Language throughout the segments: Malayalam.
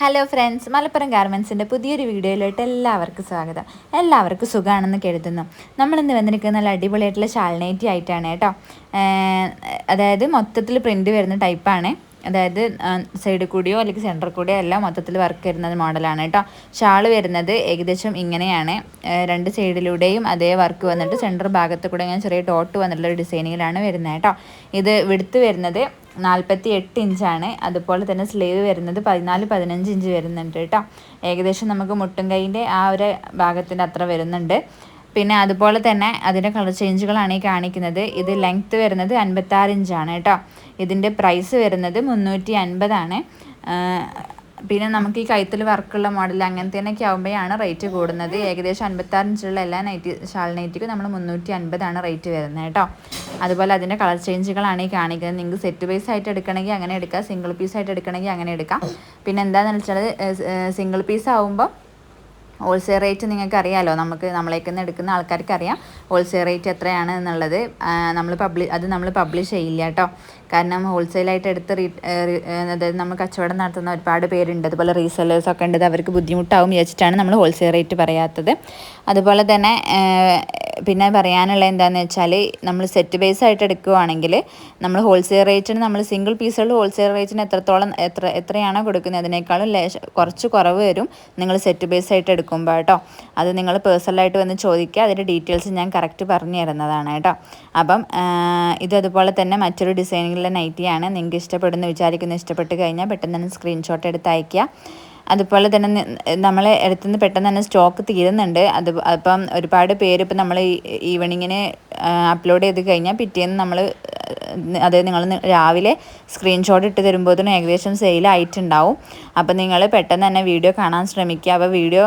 ഹലോ ഫ്രണ്ട്സ് മലപ്പുറം ഗാർമെൻസിന്റെ പുതിയൊരു വീഡിയോയിലോട്ട് എല്ലാവർക്കും സ്വാഗതം. എല്ലാവർക്കും സുഖമാണെന്ന് കരുതുന്നു. നമ്മളിന്ന് വന്നിരിക്കുന്ന നല്ല അടിപൊളിയായിട്ടുള്ള ഷാൾനൈറ്റി ആയിട്ടാണ് കേട്ടോ. അതായത് മൊത്തത്തിൽ പ്രിന്റ് വരുന്ന ടൈപ്പാണ് അതായത് സൈഡിൽ കൂടിയോ അല്ലെങ്കിൽ സെന്ററിൽ കൂടിയോ എല്ലാം മൊത്തത്തിൽ വർക്ക് വരുന്നത് മോഡലാണ് കേട്ടോ. ഷാൾ വരുന്നത് ഏകദേശം ഇങ്ങനെയാണ്. രണ്ട് സൈഡിലൂടെയും അതേ വർക്ക് വന്നിട്ട് സെന്റർ ഭാഗത്ത് കൂടെ ഞാൻ ചെറിയ ടോട്ട് വന്നിട്ടുള്ള ഒരു ഡിസൈനിങ്ങിലാണ് വരുന്നത് കേട്ടോ. ഇത് വിടുത്ത് വരുന്നത് നാൽപ്പത്തി എട്ട് ഇഞ്ചാണ് അതുപോലെ തന്നെ സ്ലീവ് വരുന്നത് പതിനാല് പതിനഞ്ച് ഇഞ്ച് വരുന്നുണ്ട് കേട്ടോ. ഏകദേശം നമുക്ക് മുട്ടും കൈന്റെ ആ ഒരു ഭാഗത്തിന്റെ അത്ര വരുന്നുണ്ട്. പിന്നെ അതുപോലെ തന്നെ അതിന്റെ കളർ ചേഞ്ചുകളാണ് ഈ കാണിക്കുന്നത്. ഇത് ലെങ്ത്ത് വരുന്നത് അൻപത്താറ് ഇഞ്ചാണ് കേട്ടോ. ഇതിന്റെ പ്രൈസ് വരുന്നത് മുന്നൂറ്റി അൻപതാണ്. പിന്നെ നമുക്ക് ഈ കൈത്തിൽ വർക്കുള്ള മോഡൽ അങ്ങനത്തേനൊക്കെ ആകുമ്പോഴാണ് റേറ്റ് കൂടുന്നത്. ഏകദേശം അൻപത്താറ് ഇഞ്ചുള്ള എല്ലാ നൈറ്റി ഷാൾ നൈറ്റിക്കും നമ്മൾ മുന്നൂറ്റി അൻപതാണ് റേറ്റ് വരുന്നത് കേട്ടോ. അതുപോലെ അതിന്റെ കളർ ചേഞ്ചുകളാണ് ഈ കാണിക്കുന്നത്. നിങ്ങൾക്ക് സെറ്റ് ബേസ് ആയിട്ട് എടുക്കണമെങ്കിൽ അങ്ങനെ എടുക്കാം. സിംഗിൾ പീസ് ആയിട്ട് എടുക്കണമെങ്കിൽ അങ്ങനെ എടുക്കാം. പിന്നെ എന്താണെന്ന് വെച്ചാൽ സിംഗിൾ പീസ് ആകുമ്പോൾ ഹോൾസെയിൽ റേറ്റ് നിങ്ങൾക്ക് അറിയാമല്ലോ നമുക്ക് നമ്മളേക്ക് നിന്ന് എടുക്കുന്ന ആൾക്കാർക്ക് അറിയാം ഹോൾസെയിൽ റേറ്റ് എത്രയാണ് എന്നുള്ളത്. നമ്മൾ പബ്ലി അത് നമ്മൾ പബ്ലിഷ് ചെയ്യില്ല കേട്ടോ കാരണം ഹോൾസെയിലായിട്ട് എടുത്ത് റീ അതായത് നമ്മൾ കച്ചവടം നടത്തുന്ന ഒരുപാട് പേരുണ്ട്. അതുപോലെ റീസെല്ലേഴ്സൊക്കെ ഉണ്ട്. അവർക്ക് ബുദ്ധിമുട്ടാവും വിചാരിച്ചിട്ടാണ് നമ്മൾ ഹോൾസെയിൽ റേറ്റ് പറയാത്തത്. അതുപോലെ തന്നെ പിന്നെ പറയാനുള്ള എന്താണെന്ന് വെച്ചാൽ നമ്മൾ സെറ്റ് ബേസ് ആയിട്ട് എടുക്കുകയാണെങ്കിൽ നമ്മൾ ഹോൾസെയിൽ റേറ്റിന് നമ്മൾ സിംഗിൾ പീസുകൾ ഹോൾസെയിൽ റേറ്റിന് എത്രത്തോളം എത്ര എത്രയാണോ കൊടുക്കുന്നത് അതിനേക്കാളും കുറച്ച് കുറവ് വരും നിങ്ങൾ സെറ്റ് ബേസ് ആയിട്ട് എടുക്കുമ്പോൾ കേട്ടോ. അത് നിങ്ങൾ പേഴ്സണലായിട്ട് വന്ന് ചോദിക്കുക. അതിന്റെ ഡീറ്റെയിൽസ് ഞാൻ കറക്റ്റ് പറഞ്ഞു തരുന്നതാണ് കേട്ടോ. അപ്പം ഇത് അതുപോലെ തന്നെ മറ്റൊരു ഡിസൈനിലുള്ള നൈറ്റിയാണ്. നിങ്ങൾക്ക് ഇഷ്ടപ്പെടുന്ന വിചാരിക്കുന്നു. ഇഷ്ടപ്പെട്ട് കഴിഞ്ഞാൽ പെട്ടെന്ന് തന്നെ സ്ക്രീൻഷോട്ട് എടുത്ത് അയയ്ക്കുക. അതുപോലെ തന്നെ നമ്മൾ എടുത്തുനിന്ന് പെട്ടെന്ന് തന്നെ സ്റ്റോക്ക് തീരുന്നുണ്ട്. അത് അപ്പം ഒരുപാട് പേര് ഇപ്പം നമ്മൾ ഈവനിങ്ങിന് അപ്ലോഡ് ചെയ്ത് കഴിഞ്ഞാൽ പിറ്റേന്ന് നമ്മൾ അതായത് നിങ്ങൾ രാവിലെ സ്ക്രീൻഷോട്ട് ഇട്ട് തരുമ്പോഴത്തേനും ഏകദേശം സെയിലായിട്ടുണ്ടാവും അപ്പം നിങ്ങൾ പെട്ടെന്ന് തന്നെ വീഡിയോ കാണാൻ ശ്രമിക്കുക. അപ്പോൾ വീഡിയോ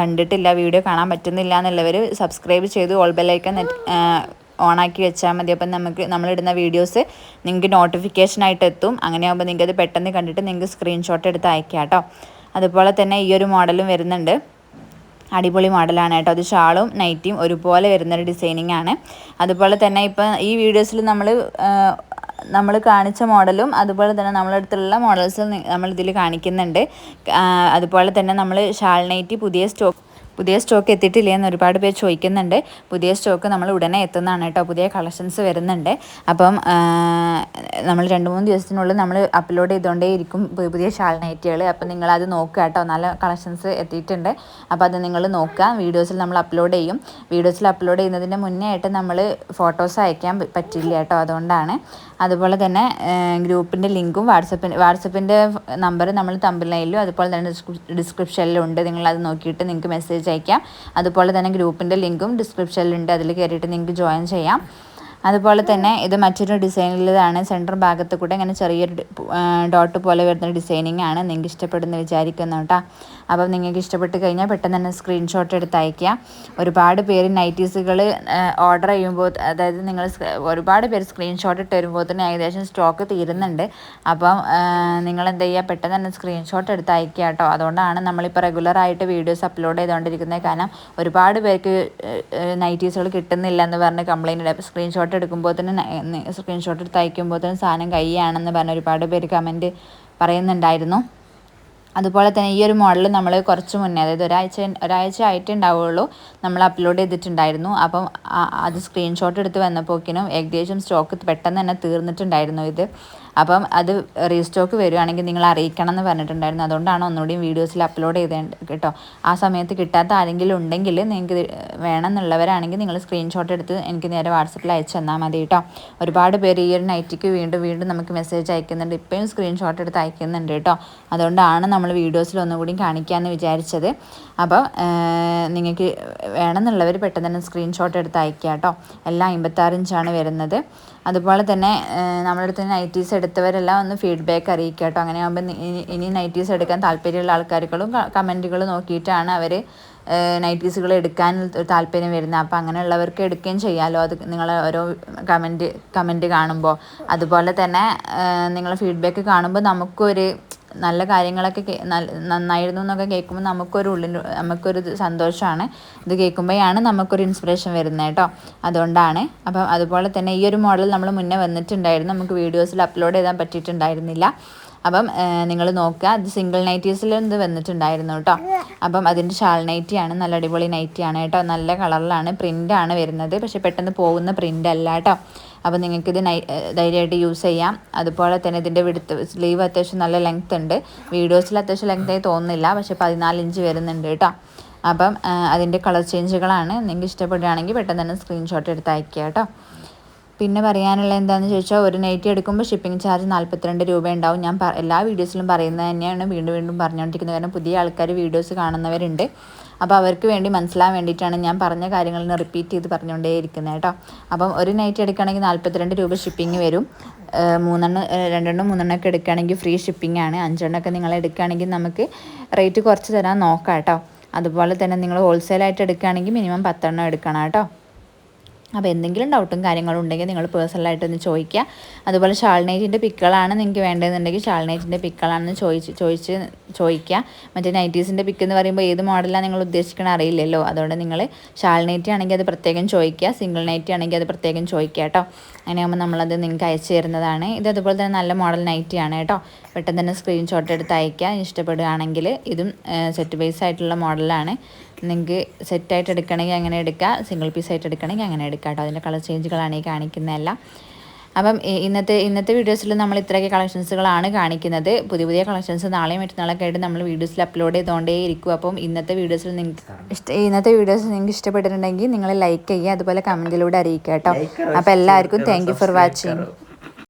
കണ്ടിട്ടില്ല വീഡിയോ കാണാൻ പറ്റുന്നില്ല എന്നുള്ളവർ സബ്സ്ക്രൈബ് ചെയ്ത് ഓൾ ബെല്ലൈക്കൻ ഓണാക്കി വെച്ചാൽ മതി. അപ്പം നമുക്ക് നമ്മളിടുന്ന വീഡിയോസ് നിങ്ങൾക്ക് നോട്ടിഫിക്കേഷനായിട്ട് എത്തും. അങ്ങനെയാകുമ്പോൾ നിങ്ങൾക്ക് അത് പെട്ടെന്ന് കണ്ടിട്ട് നിങ്ങൾക്ക് സ്ക്രീൻഷോട്ട് എടുത്ത് അയക്കാം കേട്ടോ. അതുപോലെ തന്നെ ഈ ഒരു മോഡലും വരുന്നുണ്ട്. അടിപൊളി മോഡലാണ് കേട്ടോ. അത് ഷാളും നൈറ്റിയും ഒരുപോലെ വരുന്നൊരു ഡിസൈനിങ് ആണ്. അതുപോലെ തന്നെ ഇപ്പം ഈ വീഡിയോസിൽ നമ്മൾ നമ്മൾ കാണിച്ച മോഡലും അതുപോലെ തന്നെ നമ്മളടുത്തുള്ള മോഡൽസ് നമ്മളിതിൽ കാണിക്കുന്നുണ്ട്. അതുപോലെ തന്നെ നമ്മൾ ഷാൾ നൈറ്റി പുതിയ സ്റ്റോക്ക് പുതിയ സ്റ്റോക്ക് എത്തിയിട്ടില്ലേ എന്ന് ഒരുപാട് പേര് ചോദിക്കുന്നുണ്ട്. പുതിയ സ്റ്റോക്ക് നമ്മൾ ഉടനെ എത്തുന്നതാണ് കേട്ടോ. പുതിയ കളക്ഷൻസ് വരുന്നുണ്ട്. അപ്പം നമ്മൾ രണ്ട് മൂന്ന് ദിവസത്തിനുള്ളിൽ നമ്മൾ അപ്ലോഡ് ചെയ്തുകൊണ്ടേ ഇരിക്കും പുതിയ ഷാൾ നൈറ്റുകൾ അപ്പം നിങ്ങളത് നോക്കുക കേട്ടോ. നല്ല കളക്ഷൻസ് എത്തിയിട്ടുണ്ട്. അപ്പോൾ അത് നിങ്ങൾ നോക്കുക. വീഡിയോസിൽ നമ്മൾ അപ്ലോഡ് ചെയ്യും. വീഡിയോസിൽ അപ്ലോഡ് ചെയ്യുന്നതിന് മുന്നേ ആയിട്ട് നമ്മൾ ഫോട്ടോസ് അയക്കാൻ പറ്റില്ല കേട്ടോ. അതുകൊണ്ടാണ്. അതുപോലെ തന്നെ ഗ്രൂപ്പിന്റെ ലിങ്കും വാട്സപ്പിന്റെ വാട്സപ്പിന്റെ നമ്പർ നമ്മൾ തമ്പിലയിലും അതുപോലെ തന്നെ ഡിസ്ക്രിപ്ഷനിലും ഉണ്ട്. നിങ്ങളത് നോക്കിയിട്ട് നിങ്ങൾക്ക് മെസ്സേജ് അയക്കാം. അതുപോലെ തന്നെ ഗ്രൂപ്പിന്റെ ലിങ്കും ഡിസ്ക്രിപ്ഷനിലുണ്ട്. അതിൽ കയറിയിട്ട് നിങ്ങൾക്ക് ജോയിൻ ചെയ്യാം. അതുപോലെ തന്നെ ഇത് മറ്റൊരു ഡിസൈനിലാണ് സെന്റർ ഭാഗത്ത് കൂടെ ഇങ്ങനെ ചെറിയൊരു ഡോട്ട് പോലെ വരുന്ന ഡിസൈനിങ് ആണ് നിങ്ങൾക്ക് ഇഷ്ടപ്പെടുന്ന വിചാരിക്കുന്നു കേട്ടോ. അപ്പം നിങ്ങൾക്ക് ഇഷ്ടപ്പെട്ട് കഴിഞ്ഞാൽ പെട്ടെന്ന് തന്നെ സ്ക്രീൻഷോട്ട് എടുത്ത് അയക്കുക ഒരുപാട് പേര് നൈറ്റീസുകൾ ഓർഡർ ചെയ്യുമ്പോൾ അതായത് നിങ്ങൾ ഒരുപാട് പേര് സ്ക്രീൻഷോട്ട് ഇട്ട് വരുമ്പോൾ തന്നെ ഏകദേശം സ്റ്റോക്ക് തീരുന്നുണ്ട്. അപ്പം നിങ്ങൾ എന്ത് ചെയ്യുക? പെട്ടെന്ന് തന്നെ സ്ക്രീൻഷോട്ട് എടുത്ത് അയക്കുക കേട്ടോ. അതുകൊണ്ടാണ് നമ്മളിപ്പോൾ റെഗുലറായിട്ട് വീഡിയോസ് അപ്ലോഡ് ചെയ്തുകൊണ്ടിരിക്കുന്നത്. കാരണം ഒരുപാട് പേർക്ക് നൈറ്റീസുകൾ കിട്ടുന്നില്ല എന്ന് പറഞ്ഞ് കംപ്ലയിന്റ് സ്ക്രീൻഷോട്ട് എടുക്കുമ്പോൾ തന്നെ സ്ക്രീൻഷോട്ട് എടുത്ത് അയക്കുമ്പോൾ തന്നെ സാധനം കൈയാണെന്ന് പറഞ്ഞ് ഒരുപാട് പേര് കമന്റ് പറയുന്നുണ്ടായിരുന്നു. അതുപോലെ തന്നെ ഈ ഒരു മോഡൽ നമ്മൾ കുറച്ച് മുന്നേ അതായത് ഒരാഴ്ച ഒരാഴ്ച ആയിട്ടുണ്ടാവുള്ളൂ നമ്മൾ അപ്ലോഡ് ചെയ്തിട്ടുണ്ടായിരുന്നു. അപ്പം അത് സ്ക്രീൻഷോട്ട് എടുത്ത് വന്നപ്പോക്കിനും ഏകദേശം സ്റ്റോക്ക് പെട്ടെന്ന് തന്നെ തീർന്നിട്ടുണ്ടായിരുന്നു ഇത്. അപ്പം അത് റീസ്റ്റോക്ക് വരുവാണെങ്കിൽ നിങ്ങൾ അറിയിക്കണം എന്ന് പറഞ്ഞിട്ടുണ്ടായിരുന്നു. അതുകൊണ്ടാണ് ഒന്നുകൂടി വീഡിയോസിൽ അപ്ലോഡ് ചെയ്തേണ്ട കേട്ടോ. ആ സമയത്ത് കിട്ടാത്ത ആരെങ്കിലും ഉണ്ടെങ്കിൽ നിങ്ങൾക്ക് വേണമെന്നുള്ളവരാണെങ്കിൽ നിങ്ങൾ സ്ക്രീൻഷോട്ട് എടുത്ത് എനിക്ക് നേരെ വാട്സപ്പിൽ അയച്ചു തന്നാൽ മതി കേട്ടോ. ഒരുപാട് പേര് ഈ ഒരു നൈറ്റിക്ക് വീണ്ടും വീണ്ടും നമുക്ക് മെസ്സേജ് അയക്കുന്നുണ്ട്. ഇപ്പോഴും സ്ക്രീൻഷോട്ട് എടുത്ത് അയക്കുന്നുണ്ട് കേട്ടോ. അതുകൊണ്ടാണ് നമ്മൾ വീഡിയോസിൽ ഒന്നുകൂടി കാണിക്കാമെന്ന് വിചാരിച്ചത്. അപ്പോൾ നിങ്ങൾക്ക് വേണമെന്നുള്ളവർ പെട്ടെന്ന് തന്നെ സ്ക്രീൻഷോട്ട് എടുത്ത് അയക്കുക കേട്ടോ. എല്ലാം അമ്പത്താറ് ഇഞ്ചാണ് വരുന്നത്. അതുപോലെ തന്നെ നമ്മുടെ അടുത്ത് നൈറ്റീസ് എടുത്തവരെല്ലാം ഒന്ന് ഫീഡ്ബാക്ക് അറിയിക്കുക കേട്ടോ. അങ്ങനെ ആകുമ്പോൾ ഇനി നൈറ്റീസ് എടുക്കാൻ താല്പര്യമുള്ള ആൾക്കാർക്കും കമന്റുകൾ നോക്കിയിട്ടാണ് അവർ നൈറ്റീസുകൾ എടുക്കാൻ താല്പര്യം വരുന്നത്. അപ്പോൾ അങ്ങനെയുള്ളവർക്ക് എടുക്കുകയും ചെയ്യാമല്ലോ അത് നിങ്ങൾ ഓരോ കമന്റ് കമന്റ് കാണുമ്പോൾ. അതുപോലെ തന്നെ നിങ്ങളെ ഫീഡ്ബാക്ക് കാണുമ്പോൾ നമുക്കൊരു നല്ല കാര്യങ്ങളൊക്കെ നന്നായിരുന്നു എന്നൊക്കെ കേൾക്കുമ്പോൾ നമുക്കൊരു ഉള്ളിൽ നമുക്കൊരു സന്തോഷമാണ് ഇത് കേൾക്കുമ്പോഴാണ് നമുക്കൊരു ഇൻസ്പിറേഷൻ വരുന്നത് കേട്ടോ. അതുകൊണ്ടാണ്. അപ്പം അതുപോലെ തന്നെ ഈ ഒരു മോഡൽ നമ്മൾ മുന്നേ വന്നിട്ടുണ്ടായിരുന്നു. നമുക്ക് വീഡിയോസിൽ അപ്ലോഡ് ചെയ്താൽ പറ്റിയിട്ടുണ്ടായിരുന്നില്ല. അപ്പം നിങ്ങൾ നോക്കുക. അത് സിംഗിൾ നൈറ്റീസിൽ ഇത് വന്നിട്ടുണ്ടായിരുന്നു കേട്ടോ. അപ്പം അതിന്റെ ഷാൾ നൈറ്റിയാണ് നല്ല അടിപൊളി നൈറ്റിയാണ് കേട്ടോ. നല്ല കളറിലാണ് പ്രിന്റാണ് വരുന്നത്. പക്ഷേ പെട്ടെന്ന് പോകുന്ന പ്രിന്റ് അല്ല കേട്ടോ. അപ്പോൾ നിങ്ങൾക്കിത് നൈ ധൈര്യമായിട്ട് യൂസ് ചെയ്യാം. അതുപോലെ തന്നെ ഇതിന്റെ വിടുത്ത് സ്ലീവ് അത്യാവശ്യം നല്ല ലെങ്ത് ഉണ്ട്. വീഡിയോസിൽ അത്യാവശ്യം ലെങ്ത് ആയി തോന്നുന്നില്ല പക്ഷേ പതിനാല് ഇഞ്ച് വരുന്നുണ്ട് കേട്ടോ. അപ്പം അതിന്റെ കളർ ചേഞ്ചുകളാണ് നിങ്ങൾക്ക് ഇഷ്ടപ്പെടുകയാണെങ്കിൽ പെട്ടെന്ന് തന്നെ സ്ക്രീൻഷോട്ട് എടുത്ത് അയക്കുക കേട്ടോ. പിന്നെ പറയാനുള്ള എന്താണെന്ന് ചോദിച്ചാൽ ഒരു നൈറ്റി എടുക്കുമ്പോൾ ഷിപ്പിംഗ് ചാർജ് നാൽപ്പത്തിരണ്ട് രൂപ ഉണ്ടാവും. ഞാൻ എല്ലാ വീഡിയോസിലും പറയുന്നത് തന്നെയാണ്. വീണ്ടും വീണ്ടും പറഞ്ഞുകൊണ്ടിരിക്കുന്നത് കാരണം പുതിയ ആൾക്കാർ വീഡിയോസ് കാണുന്നവരുണ്ട്. അപ്പോൾ അവർക്ക് വേണ്ടി മനസ്സിലാൻ വേണ്ടിയിട്ടാണ് ഞാൻ പറഞ്ഞ കാര്യങ്ങൾ റിപ്പീറ്റ് ചെയ്ത് പറഞ്ഞുകൊണ്ടേ ഇരിക്കുന്നത് കേട്ടോ. അപ്പം ഒരു നൈറ്റ് എടുക്കുകയാണെങ്കിൽ നാൽപ്പത്തിരണ്ട് രൂപ ഷിപ്പിംഗ് വരും. മൂന്നെണ്ണം രണ്ടെണ്ണം മൂന്നെണ്ണം ഒക്കെ എടുക്കുകയാണെങ്കിൽ ഫ്രീ ഷിപ്പിംഗ് ആണ്. അഞ്ചെണ്ണമൊക്കെ നിങ്ങൾ എടുക്കുകയാണെങ്കിൽ നമുക്ക് റേറ്റ് കുറച്ച് തരാൻ നോക്കാം കേട്ടോ. അതുപോലെ തന്നെ നിങ്ങൾ ഹോൾസെയിലായിട്ട് എടുക്കുകയാണെങ്കിൽ മിനിമം പത്തെണ്ണം എടുക്കണം കേട്ടോ. അപ്പോൾ എന്തെങ്കിലും ഡൗട്ടും കാര്യങ്ങളും ഉണ്ടെങ്കിൽ നിങ്ങൾ പേഴ്സണലായിട്ട് ഒന്ന് ചോദിക്കുക. അതുപോലെ ഷാൾനൈറ്റിന്റെ പിക്കുകളാണ് നിങ്ങൾക്ക് വേണ്ടതെന്നുണ്ടെങ്കിൽ ഷാൾനൈറ്റിന്റെ പിക്കുകളാണെന്ന് ചോദിച്ച് ചോദിച്ച് ചോദിക്കുക. മറ്റേ നൈറ്റീസിന്റെ പിക്ക് എന്ന് പറയുമ്പോൾ ഏത് മോഡലാണ് നിങ്ങൾ ഉദ്ദേശിക്കണ അറിയില്ലല്ലോ. അതുകൊണ്ട് നിങ്ങൾ ഷാൾനൈറ്റി ആണെങ്കിൽ അത് പ്രത്യേകം ചോദിക്കുക. സിംഗിൾ നൈറ്റി ആണെങ്കിൽ അത് പ്രത്യേകം ചോദിക്കുക കേട്ടോ. അങ്ങനെയാകുമ്പോൾ നമ്മളത് നിങ്ങൾക്ക് അയച്ചു തരുന്നതാണ്. ഇത് അതുപോലെ തന്നെ നല്ല മോഡൽ നൈറ്റിയാണ് കേട്ടോ. പെട്ടെന്ന് തന്നെ സ്ക്രീൻഷോട്ട് എടുത്ത് അയക്കുക ഇഷ്ടപ്പെടുകയാണെങ്കിൽ ഇതും സെറ്റ് ബേസ് ആയിട്ടുള്ള മോഡലാണ് നിങ്ങൾക്ക് സെറ്റായിട്ട് എടുക്കണമെങ്കിൽ അങ്ങനെ എടുക്കുക. സിംഗിൾ പീസ് ആയിട്ട് എടുക്കണമെങ്കിൽ അങ്ങനെ എടുക്കുക. കേട്ടോ. അതിന്റെ കളർ ചേഞ്ചുകളാണ് ഈ കാണിക്കുന്നതെല്ലാം. അപ്പം ഇന്നത്തെ ഇന്നത്തെ വീഡിയോസിൽ നമ്മൾ ഇത്രയൊക്കെ കളക്ഷൻസുകളാണ് കാണിക്കുന്നത്. പുതിയ പുതിയ കളക്ഷൻസ് നാളെയും മറ്റന്നാളൊക്കെ ആയിട്ട് നമ്മൾ വീഡിയോസിൽ അപ്ലോഡ് ചെയ്തുകൊണ്ടേ ഇരിക്കും അപ്പം ഇന്നത്തെ വീഡിയോസിൽ നിങ്ങൾക്ക് ഇഷ്ട ഇന്നത്തെ വീഡിയോസ് നിങ്ങൾക്ക് ഇഷ്ടപ്പെട്ടിട്ടുണ്ടെങ്കിൽ നിങ്ങൾ ലൈക്ക് ചെയ്യുക അതുപോലെ കമന്റിലൂടെ അറിയിക്കുക കേട്ടോ. അപ്പോൾ എല്ലാവർക്കും താങ്ക് ഫോർ വാച്ചിങ്